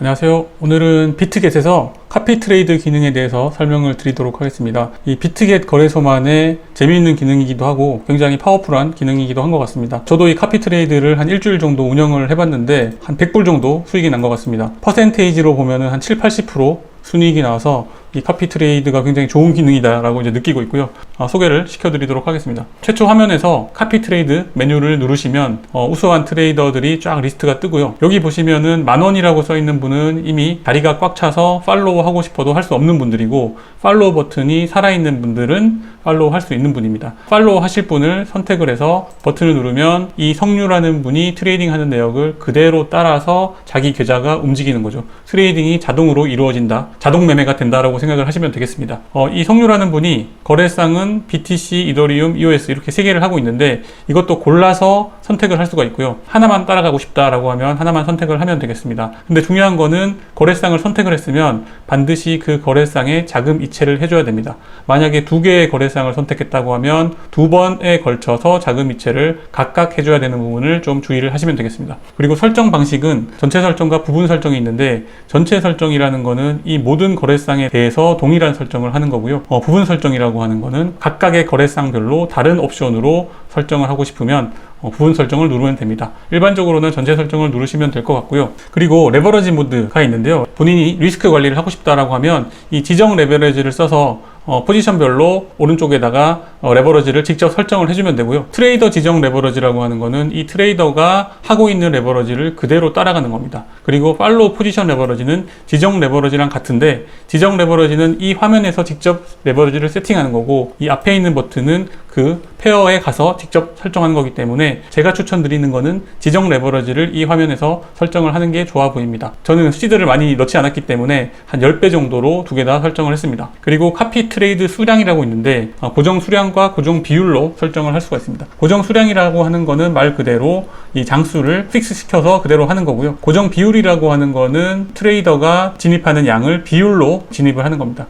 안녕하세요. 오늘은 비트겟에서 카피 트레이드 기능에 대해서 설명을 드리도록 하겠습니다. 이 비트겟 거래소만의 재미있는 기능이기도 하고 굉장히 파워풀한 기능이기도 한 것 같습니다. 저도 이 카피 트레이드를 한 일주일 정도 운영을 해봤는데 한 100불 정도 수익이 난 것 같습니다. 퍼센테이지로 보면은 한 7, 80% 순이익이 나와서 이 카피 트레이드가 굉장히 좋은 기능이다라고 이제 느끼고 있고요. 아, 소개를 시켜드리도록 하겠습니다. 최초 화면에서 카피 트레이드 메뉴를 누르시면 어, 우수한 트레이더들이 쫙 리스트가 뜨고요. 여기 보시면은 만 원이라고 써 있는 분은 이미 자리가 꽉 차서 팔로우 하고 싶어도 할 수 없는 분들이고 팔로우 버튼이 살아있는 분들은 팔로우 할 수 있는 분입니다. 팔로우 하실 분을 선택을 해서 버튼을 누르면 이 성유라는 분이 트레이딩 하는 내역을 그대로 따라서 자기 계좌가 움직이는 거죠. 트레이딩이 자동으로 이루어진다. 자동 매매가 된다라고 생각을 하시면 되겠습니다. 어, 이 성유라는 분이 거래상은 BTC, 이더리움, EOS 이렇게 세 개를 하고 있는데 이것도 골라서 선택을 할 수가 있고요. 하나만 따라가고 싶다라고 하면 하나만 선택을 하면 되겠습니다. 근데 중요한 거는 거래상을 선택을 했으면 반드시 그 거래상에 자금 이체를 해줘야 됩니다. 만약에 두 개의 거래상을 선택했다고 하면 두 번에 걸쳐서 자금 이체를 각각 해줘야 되는 부분을 좀 주의를 하시면 되겠습니다. 그리고 설정 방식은 전체 설정과 부분 설정이 있는데 전체 설정이라는 거는 이 모든 거래상에 대해서 동일한 설정을 하는 거고요. 어, 부분 설정이라고 하는 거는 각각의 거래상별로 다른 옵션으로 설정을 하고 싶으면 어, 부분 설정을 누르면 됩니다. 일반적으로는 전체 설정을 누르시면 될 것 같고요. 그리고 레버러지 모드가 있는데요. 본인이 리스크 관리를 하고 싶다라고 하면 이 지정 레버러지를 써서 어, 포지션별로 오른쪽에다가 어, 레버러지를 직접 설정을 해주면 되고요. 트레이더 지정 레버러지라고 하는 거는 이 트레이더가 하고 있는 레버러지를 그대로 따라가는 겁니다. 그리고 팔로우 포지션 레버러지는 지정 레버러지랑 같은데 지정 레버러지는 이 화면에서 직접 레버러지를 세팅하는 거고 이 앞에 있는 버튼은 그 페어에 가서 직접 설정하는 거기 때문에 제가 추천드리는 거는 지정 레버러지를 이 화면에서 설정을 하는 게 좋아 보입니다. 저는 시드를 많이 넣지 않았기 때문에 한 10배 정도로 두 개 다 설정을 했습니다. 그리고 카피 트레이드 수량이라고 있는데 어, 고정 수량과 고정 비율로 설정을 할 수가 있습니다. 고정 수량이라고 하는 거는 말 그대로 이 장수를 픽스 시켜서 그대로 하는 거고요. 고정 비율이라고 하는 거는 트레이더가 진입하는 양을 비율로 진입을 하는 겁니다.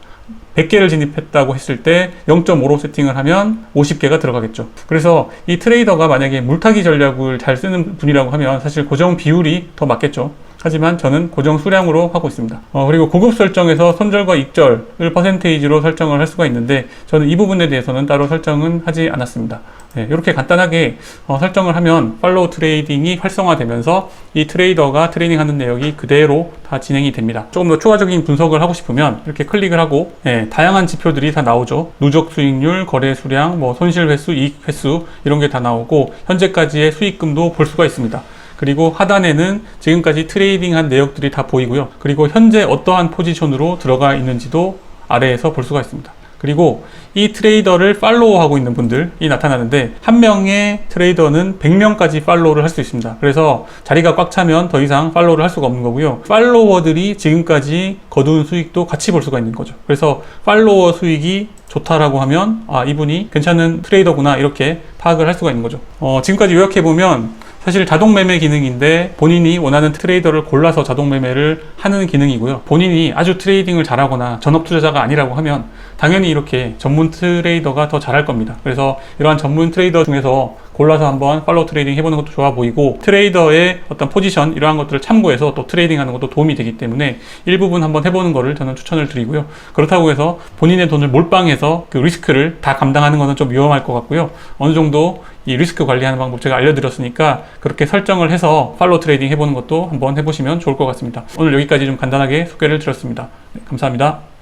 100개를 진입했다고 했을 때 0.5로 세팅을 하면 50개가 들어가겠죠. 그래서 이 트레이더가 만약에 물타기 전략을 잘 쓰는 분이라고 하면 사실 고정 비율이 더 맞겠죠. 하지만 저는 고정 수량으로 하고 있습니다. 어, 그리고 고급 설정에서 손절과 익절을 퍼센테이지로 설정을 할 수가 있는데 저는 이 부분에 대해서는 따로 설정은 하지 않았습니다. 네, 이렇게 간단하게 어, 설정을 하면 팔로우 트레이딩이 활성화되면서 이 트레이더가 트레이딩하는 내역이 그대로 다 진행이 됩니다. 조금 더 추가적인 분석을 하고 싶으면 이렇게 클릭을 하고 네, 다양한 지표들이 다 나오죠. 누적 수익률, 거래 수량, 뭐 손실 횟수, 이익 횟수 이런 게 다 나오고 현재까지의 수익금도 볼 수가 있습니다. 그리고 하단에는 지금까지 트레이딩한 내역들이 다 보이고요. 그리고 현재 어떠한 포지션으로 들어가 있는지도 아래에서 볼 수가 있습니다. 그리고 이 트레이더를 팔로우하고 있는 분들이 나타나는데 한 명의 트레이더는 100명까지 팔로우를 할 수 있습니다. 그래서 자리가 꽉 차면 더 이상 팔로우를 할 수가 없는 거고요. 팔로워들이 지금까지 거둔 수익도 같이 볼 수가 있는 거죠. 그래서 팔로워 수익이 좋다라고 하면 아 이분이 괜찮은 트레이더구나 이렇게 파악을 할 수가 있는 거죠. 어, 지금까지 요약해 보면 사실 자동 매매 기능인데 본인이 원하는 트레이더를 골라서 자동 매매를 하는 기능이고요. 본인이 아주 트레이딩을 잘하거나 전업 투자자가 아니라고 하면 당연히 이렇게 전문 트레이더가 더 잘할 겁니다. 그래서 이러한 전문 트레이더 중에서 골라서 한번 팔로우 트레이딩 해보는 것도 좋아 보이고 트레이더의 어떤 포지션 이러한 것들을 참고해서 또 트레이딩 하는 것도 도움이 되기 때문에 일부분 한번 해보는 거를 저는 추천을 드리고요. 그렇다고 해서 본인의 돈을 몰빵해서 그 리스크를 다 감당하는 것은 좀 위험할 것 같고요. 어느 정도 이 리스크 관리하는 방법 제가 알려드렸으니까 그렇게 설정을 해서 팔로우 트레이딩 해보는 것도 한번 해보시면 좋을 것 같습니다. 오늘 여기까지 좀 간단하게 소개를 드렸습니다. 네, 감사합니다.